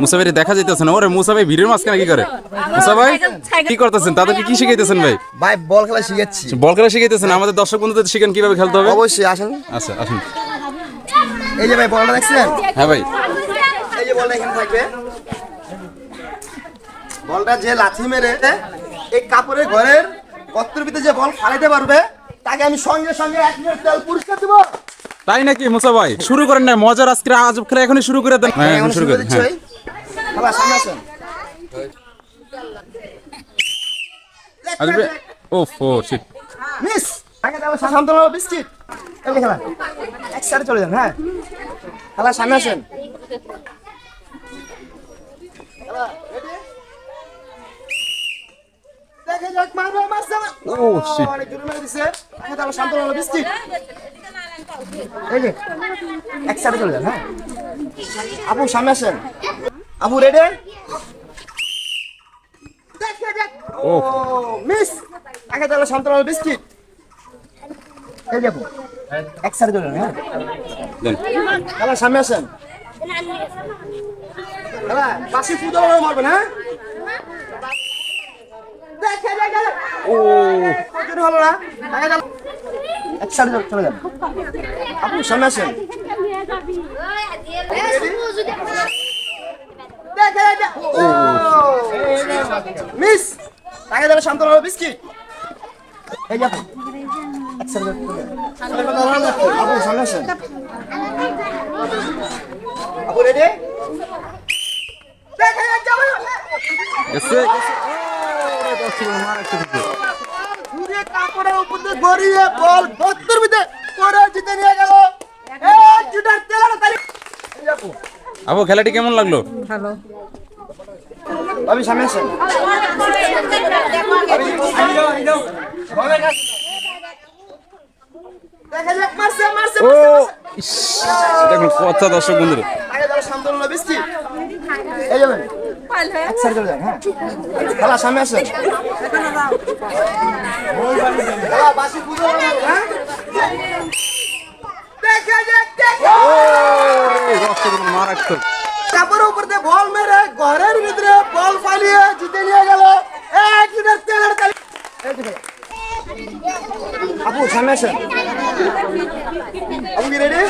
মুসা ভাই দেখা যাইতেছে না। ওরে মুসা ভাই ভিড়ের মাঝখানে কি করে? মুসা ভাই কি করতেছেন? তাদেরকে কি শিখাইতেছেন ভাই? ভাই বল খেলা শিখাচ্ছি। বল খেলা শিখাইতেছেন? আমাদের দর্শক বন্ধুদের শিখেন কীভাবে খেলতে হবে? অবশ্যই আসেন। আচ্ছা আসুন। এই যে ভাই বলটা দেখছেন? হ্যাঁ ভাই। এই যে বলটা এখানে থাকবে বলটা যে লাথি মেরে এই কাপড়ের ঘরের ভিতরে যে বল ফালাইতে পারবে তাকে আমি সঙ্গে সঙ্গে এক মিনিট তেল পুরস্কার দিব। তাই নাকি মুসা ভাই শুরু করেন না মজার আজকে আজব খেলা এখনই শুরু করে দেন। হ্যাঁ এখন শুরু করে দিচ্ছি হ্যাঁ। খেলা সামনে আসেন আসবে শিট মিস আগে তাহলে শান্তন বিস্কিট। এই খেলা। এক সাইডে চলে যান হ্যাঁ? খেলা সামনে আসেন দেখে যাক, মারবে, মারছে। ও, shit. অনেক জোরে মেরে দিছে। আগে তাহলে শান্তন হলো বিস্কিট। এই যে এক সাইডে চলে যান হ্যাঁ? আপু সামনে আসেন। আপু রেডি ও মিস আগে তাহলে শান্তন হলো বিস্কিট। এই দেখো এক সাইডে যান হ্যাঁ? সামনে আসেন। খেলা পাশে ফুটবল মারবেন হ্যাঁ? ও হলো না? আগে এক সাইডে চলে যান। আপু সামনে আসেন। মিস আগে তাহলে শান্ত হলো বিস্কিট। এই যান আপু রেডি গেছে কাপড়ের উপর দিয়ে গড়িয়ে বল বত্তর ভিতরে করে জিতে নিয়ে গেল। এক জুটার তেলার তালি আপু খেলাটি কেমন লাগল? ভালো। আমি সামনে আসেন। দেখা যাক মারছে মারছে ও দেখুন কথা দর্শক বন্ধুরা। হ্যাঁ। খেলা সামনে আসেন। হ্যাঁ দেখা যাক দেখা মার একটা কাপড়ের উপর দিয়ে বল মেরে ঘরের ভিতরে বল ফালিয়ে জিতে নিয়ে গেল। এক লিটার তেলের তালি। আপু সামনে আসেন। আপু কি রেডি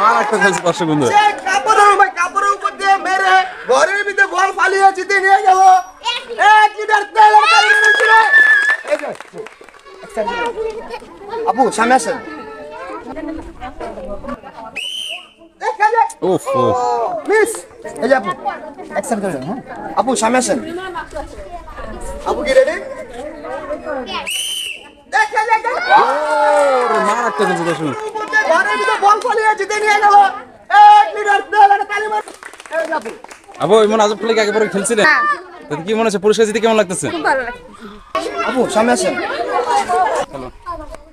মার একটা খেলছে দর্শক বন্ধুরা কাপড়ের উপর কাপড়ের উপর দিয়ে মেরে ঘরের ভিতরে বল ফালিয়ে জিতে নিয়ে গেল। এক লিটার তেলের তালি মেরেছিল এই যে, এক সাইড দিয়ে। আপু সামনে আসেন মিস এই যে আপু অ্যাকসেপ্ট করে হ্যাঁ আপু সামনে আসেন আপু কি রেডি বল জিতে নিয়ে গেল এক তালি মার এই যে আপু আজব আগে পরে খেলছিলেন কি মনে হচ্ছে পুরস্কার জিতে কেমন লাগতেছে আপু সামনে আসেন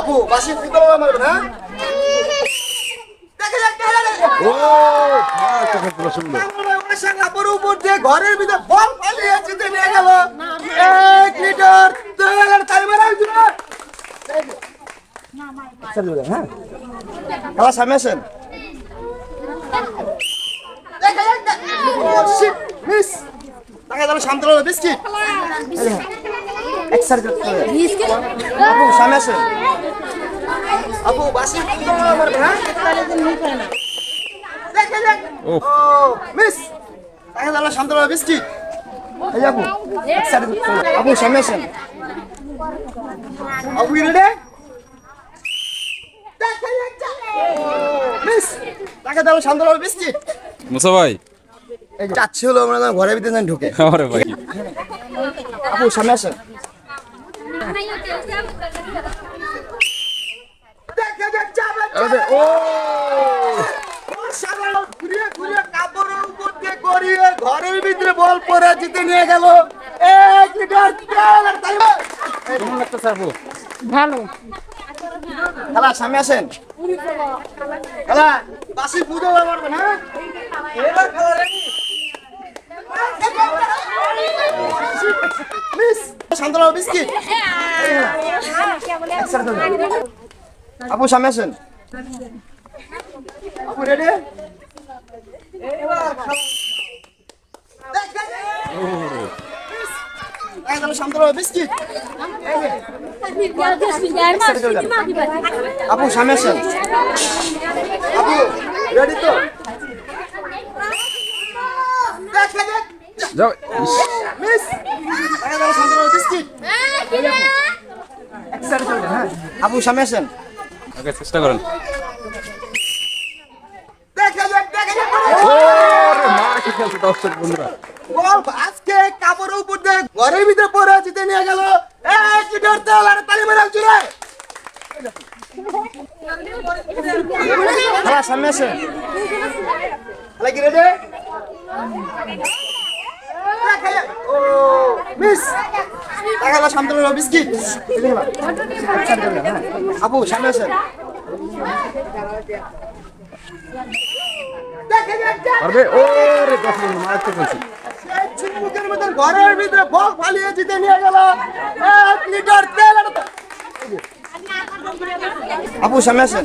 আপু বাসি ফুটবল মারবে না দেখা যাক দেখা যাক ও মার একটা খেলছে দর্শক বন্ধুরা কাপড় উপর দিয়ে ঘরের ভিতরে বল পালিয়ে জিতে নিয়ে গেল। এক লিটার তেলের তাই মারা হ্যাঁ। খেলা সামনে আসেন। শান্ত হলো বিস্কিট এক সাইড আপু বাসি। ফুটবল মারবে হ্যাঁ দেখা ওফ। ও মিস। তাহলে শান্ত হলো বিস্কিট এই আপু আপু সামনে আসেন। আপু কি রেডি? মিস তাকে তাহলে শান্ত হলো বিস্কিট মুসা ভাই। এই যে চাচ্ছি হলো আমরা ঘরের ভিতরে ঢুকে। আরে ভাই। আপু সামনে আসেন। দেখা যাক যাবে অসাধারণ ঘুরিয়ে ঘুরিয়ে কাপড়ের উপর দিয়ে গড়িয়ে ঘরের ভিতরে বল পরে জিতে নিয়ে গেল। এক লিটার তেল আর তাই কেমন লাগতেছে আপু ভালো। খেলা সামনে আসেন। খেলা বাসি পুজো মারবেন হ্যাঁ এবার খেলা ready? মিস শান্তরা বিস্কিট আপু সামনে আসেন। আপু সামনে আসেন। আপু রেডি তো? যাও। মিস বিস্কিট একসাথে চলবে হ্যাঁ। আপু সামনে আসেন। ওকে চেষ্টা করেন। দর্শক বন্ধুরা। বল আজকে কাপড়ের উপর দিয়ে ঘরের ভিতরে পরে জিতে নিয়ে গেল। এক লিটার তেল আর তালি মেরে চুরে হ্যাঁ সামনে আসে হ্যালো কি রেডি ও মিস। দেখা গেল সামনে রইল বিস্কিট আপু সামনে আসেন। পারবে? ওরে দর্শক বন্ধু মার কি খেলছে চুমুকের মতন ঘরের ভিতরে বল ফালিয়ে জিতে নিয়ে গেল। এক লিটার তেল আপু সামনে আসেন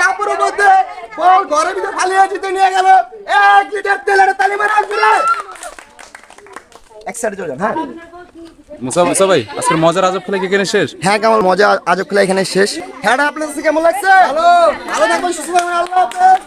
কাপড়ের মধ্যে বল ঘরের ভিতরে ফালিয়ে জিতে নিয়ে গেল। এক লিটার তেলের তালি মারা আসবে এক সাইডে চলে যান, হ্যাঁ। মুসা মুসা ভাই আজকের মজার আজব খেলা কি এখানে শেষ? হ্যাঁ কেমন মজা আজব খেলা এখানে শেষ। হ্যাঁ আপনার কাছে কেমন লাগছে? ভালো। ভালো থাকবেন সুস্থ থাকবেন আল্লাহ হাফেজ।